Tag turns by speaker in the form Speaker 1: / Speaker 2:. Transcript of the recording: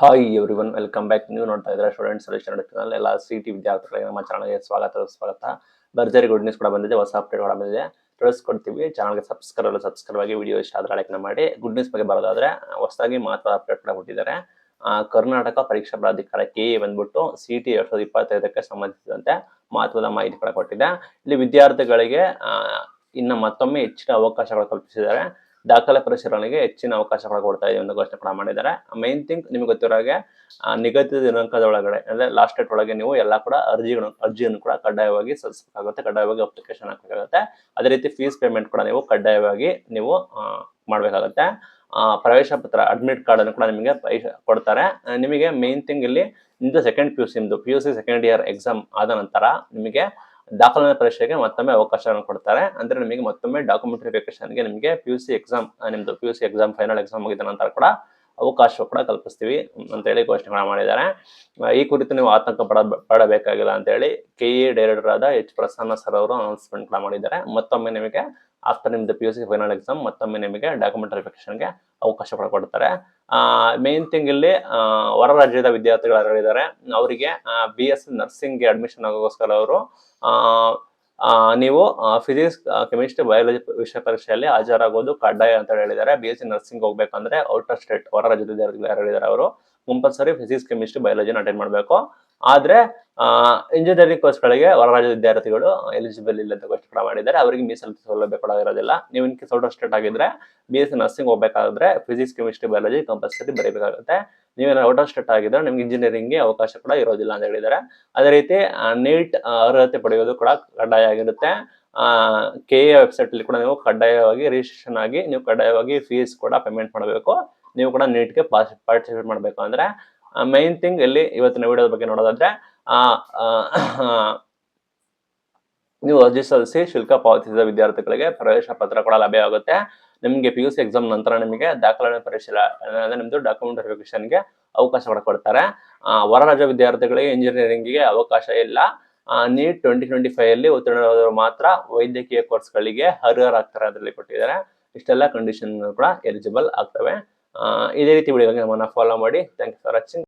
Speaker 1: Hi everyone welcome back ನೀವು ನೋಡ್ತಾ ಇದ್ರೆ ಸ್ಟೂಡೆಂಟ್ ಸೊಲ್ಯೂಷನ್ ಚಾನಲ್ ಎಲ್ಲ ಸಿ ಟಿ ವಿದ್ಯಾರ್ಥಿಗಳಿಗೆ ನಮ್ಮ ಚಾನಲ್ಗೆ ಸ್ವಾಗತ ಸ್ವಾಗತ. ಭರ್ಜರಿ ಗುಡ್ ನ್ಯೂಸ್ ಕೂಡ ಬಂದಿದೆ, ಹೊಸ ಅಪ್ಡೇಟ್ ಕೂಡ ಬಂದಿದೆ. ತಿಳಿಸ್ಕೊಡ್ತೀವಿ ಚಾನಲ್ಗೆ ಸಬ್ಸ್ಕ್ರೈಬ್ ಅಲ್ಲ ಸಬ್ಸ್ಕ್ರೈಬ್ ಆಗಿ ವಿಡಿಯೋ ಇಷ್ಟ ಆದರೆ ಮಾಡಿ. ಗುಡ್ ನ್ಯೂಸ್ ಬಗ್ಗೆ ಬರೋದಾದ್ರೆ, ಹೊಸದಾಗಿ ಮಹತ್ವದ ಅಪ್ಡೇಟ್ ಕೂಡ ಕೊಟ್ಟಿದ್ದಾರೆ. ಕರ್ನಾಟಕ ಪರೀಕ್ಷಾ ಪ್ರಾಧಿಕಾರ ಕೆ ಎ ಬಂದ್ಬಿಟ್ಟು ಸಿ ಟಿ ಎರಡ್ ಸಾವಿರದ ಇಪ್ಪತ್ತೈದಕ್ಕೆ ಸಂಬಂಧಿಸಿದಂತೆ ಮಹತ್ವದ ಮಾಹಿತಿ ಕೂಡ ಕೊಟ್ಟಿದೆ. ಇಲ್ಲಿ ವಿದ್ಯಾರ್ಥಿಗಳಿಗೆ ಇನ್ನು ಮತ್ತೊಮ್ಮೆ ಹೆಚ್ಚಿನ ಅವಕಾಶಗಳು ಕಲ್ಪಿಸಿದ್ದಾರೆ. ದಾಖಲೆ ಪರಿಶೀಲನೆಗೆ ಹೆಚ್ಚಿನ ಅವಕಾಶ ಕೊಡ್ತಾ ಇದೆ ಅಂತ ಘೋಷಣೆ ಕೂಡ ಮಾಡಿದ್ದಾರೆ. ಮೈನ್ ಥಿಂಗ್ ನಿಮ್ಗೆ ಗೊತ್ತಿರೋ ಹಾಗೆ ಆ, ನಿಗದಿತ ದಿನಾಂಕದ ಒಳಗಡೆ ಅಂದ್ರೆ ಲಾಸ್ಟ್ ಡೇಟ್ ಒಳಗೆ ನೀವು ಎಲ್ಲ ಕೂಡ ಅರ್ಜಿಗಳು ಅರ್ಜಿಯನ್ನು ಕೂಡ ಕಡ್ಡಾಯವಾಗಿ ಸಲ್ಲಿಸಬೇಕಾಗುತ್ತೆ ಕಡ್ಡಾಯವಾಗಿ ಅಪ್ಲಿಕೇಶನ್ ಹಾಕಬೇಕಾಗುತ್ತೆ. ಅದೇ ರೀತಿ ಫೀಸ್ ಪೇಮೆಂಟ್ ಕೂಡ ನೀವು ಕಡ್ಡಾಯವಾಗಿ ನೀವು ಮಾಡಬೇಕಾಗುತ್ತೆ. ಪ್ರವೇಶ ಪತ್ರ ಅಡ್ಮಿಟ್ ಕಾರ್ಡ್ ಅನ್ನು ಕೂಡ ನಿಮಗೆ ಕೊಡ್ತಾರೆ. ನಿಮಗೆ ಮೈನ್ ಥಿಂಗ್ ಇಲ್ಲಿ ನಿಮ್ದು second P U C P U C second year exam ಆದ ನಂತರ ನಿಮಗೆ ದಾಖಲಾತಿ ಪರೀಕ್ಷೆಗೆ ಮತ್ತೊಮ್ಮೆ ಅವಕಾಶವನ್ನು ಕೊಡ್ತಾರೆ. ಅಂದ್ರೆ ನಿಮಗೆ ಮತ್ತೊಮ್ಮೆ ಡಾಕ್ಯುಮೆಂಟ್ ವೆರಿಫಿಕೇಶನ್ಗೆ ನಿಮಗೆ ಪಿ ಯು ಸಿ ಎಕ್ಸಾಮ್ ನಿಮ್ದು P U C exam final exam ಮುಗಿದ ನಂತರ ಕೂಡ ಅವಕಾಶ ಕೂಡ ಕಲ್ಪಿಸ್ತೀವಿ ಅಂತ ಹೇಳಿ ಘೋಷಣೆ ಮಾಡಿದ್ದಾರೆ. ಈ ಕುರಿತು ನೀವು ಆತಂಕ ಪಡ, ಪಡಬೇಕಾಗಿಲ್ಲ ಅಂತ ಹೇಳಿ ಕೆ ಇ ಡೈರೆಕ್ಟರ್ ಆದ ಎಚ್ ಪ್ರಸನ್ನ ಸರ್ ಅವರು ಅನೌನ್ಸ್ಮೆಂಟ್ ಕೂಡ ಮಾಡಿದ್ದಾರೆ. ಮತ್ತೊಮ್ಮೆ ನಿಮಗೆ ಆಫ್ಟರ್ ನಿಮ್ದು P U C final exam ಮತ್ತೊಮ್ಮೆ ನಿಮಗೆ ಡಾಕ್ಯುಮೆಂಟ್ ವೆರಿಫಿಕೇಶನ್ಗೆ ಅವಕಾಶ ಕೂಡ ಕೊಡ್ತಾರೆ. ಮೇನ್ ಥಿಂಗ್ ಇಲ್ಲಿ ಹೊರ ರಾಜ್ಯದ ವಿದ್ಯಾರ್ಥಿಗಳು ಯಾರು ಇದ್ದಾರೆ ಅವರಿಗೆ ಬಿ ಎಸ್ ನರ್ಸಿಂಗ್ಗೆ ಅಡ್ಮಿಷನ್ ಆಗೋಸ್ಕರ ಅವರು ನೀವು ಫಿಸಿಕ್ಸ್ ಕೆಮಿಸ್ಟ್ರಿ ಬಯಾಲಜಿ ವಿಷಯ ಪರೀಕ್ಷೆಯಲ್ಲಿ ಹಾಜರಾಗೋದು ಕಡ್ಡಾಯ ಅಂತ ಹೇಳಿದ್ದಾರೆ. ಬಿ ಎಸ್ ಸಿ ನರ್ಸಿಂಗ್ ಹೋಗ್ಬೇಕಂದ್ರೆ ಔಟರ್ ಸ್ಟೇಟ್ ಹೊರ ರಾಜ್ಯದ ಯಾರು ಹೇಳಿದ್ದಾರೆ ಅವರು? ಕಂಪಲ್ಸರಿ ಫಿಸಿಕ್ಸ್ ಕೆಮಿಸ್ಟ್ರಿ ಬಯಾಲಜಿನ ಅಟೆಂಡ್ ಮಾಡಬೇಕು. ಆದ್ರೆ ಇಂಜಿನಿಯರಿಂಗ್ ಕೋರ್ಸ್ಗಳಿಗೆ ಹೊರ ರಾಜ್ಯದ ವಿದ್ಯಾರ್ಥಿಗಳು ಎಲಿಜಿಬಲ್ ಇಲ್ಲ ಅಂತ ಘೋಷಣೆ ಮಾಡಿದ್ದಾರೆ. ಅವರಿಗೆ ಮೀಸಲಾತಿ ಸೌಲಭ್ಯ ಕೂಡ ಇರೋದಿಲ್ಲ ನೀವು ಇನ್ ಕೇಸ್ ಔಟರ್ ಸ್ಟೇಟ್ ಆಗಿದ್ರೆ ಬಿ ಎಸ್ ನರ್ಸಿಂಗ್ ಹೋಗ್ಬೇಕಾದ್ರೆ ಫಿಸಿಕ್ಸ್ ಕೆಮಿಸ್ಟ್ರಿ ಬಯಾಲಜಿ ಕಂಪಲ್ಸರಿ ಬರೀಬೇಕಾಗುತ್ತೆ. ನೀವೇನು ಔಟ್ ಆಫ್ ಸ್ಟೇಟ್ ಆಗಿದ್ರೆ ನಿಮ್ಗೆ ಇಂಜಿನಿಯರಿಂಗ್ಗೆ ಅವಕಾಶ ಕೂಡ ಇರೋದಿಲ್ಲ ಅಂತ ಹೇಳಿದ್ದಾರೆ. ಅದೇ ರೀತಿ ನೀಟ್ ಅರ್ಹತೆ ಪಡೆಯೋದು ಕೂಡ ಕಡ್ಡಾಯ ಆಗಿರುತ್ತೆ. ಕೆ ಎ ವೆಬ್ಸೈಟ್ ಅಲ್ಲಿ ಕೂಡ ನೀವು ಕಡ್ಡಾಯವಾಗಿ ರಿಜಿಸ್ಟ್ರೇಷನ್ ಆಗಿ, ನೀವು ಕಡ್ಡಾಯವಾಗಿ ಫೀಸ್ ಕೂಡ ಪೇಮೆಂಟ್ ಮಾಡಬೇಕು. ನೀವು ಕೂಡ ನೀಟ್ಗೆ ಪಾರ್ಟಿಸಿಪೇಟ್ ಮಾಡಬೇಕು. ಅಂದ್ರೆ ಮೈನ್ ಥಿಂಗ್ ಇಲ್ಲಿ ಇವತ್ತಿನ ವಿಡಿಯೋದ ಬಗ್ಗೆ ನೋಡೋದಾದ್ರೆ ನೀವು ಅರ್ಜಿ ಸಲ್ಲಿಸಿ ಶುಲ್ಕ ಪಾವತಿಸಿದ ವಿದ್ಯಾರ್ಥಿಗಳಿಗೆ ಪ್ರವೇಶ ಪತ್ರ ಕೂಡ ಲಭ್ಯವಾಗುತ್ತೆ ನಿಮಗೆ ಪಿ ಯು ಸಿ ಎಕ್ಸಾಮ್ ನಂತರ ನಿಮಗೆ ದಾಖಲಾತಿ ಪರಿಶೀಲನೆ ನಿಮ್ಮದು ಡಾಕ್ಯುಮೆಂಟ್ ವೆರಿಫಿಕೇಶನ್ಗೆ ಅವಕಾಶ ಕೂಡ ಕೊಡ್ತಾರೆ. ಹೊರ ರಾಜ್ಯ ವಿದ್ಯಾರ್ಥಿಗಳಿಗೆ ಇಂಜಿನಿಯರಿಂಗ್ಗೆ ಅವಕಾಶ ಇಲ್ಲ. ನೀಟ್ ಟ್ವೆಂಟಿ ಟ್ವೆಂಟಿ ಫೈವ್ ಅಲ್ಲಿ ಉತ್ತೀರ್ಣರಾದವರು ಮಾತ್ರ ವೈದ್ಯಕೀಯ ಕೋರ್ಸ್ಗಳಿಗೆ ಆಗ್ತಾರೆ ಅದರಲ್ಲಿ ಕೊಟ್ಟಿದ್ದಾರೆ. ಇಷ್ಟೆಲ್ಲ ಕಂಡೀಷನ್ ಕೂಡ ಎಲಿಜಿಬಲ್ ಆಗ್ತವೆ. ಇದೇ ರೀತಿ ವಿಡಿಯೋಗಳಿಗೆ ನಮ್ಮನ್ನ ಫಾಲೋ ಮಾಡಿ. Thank you for watching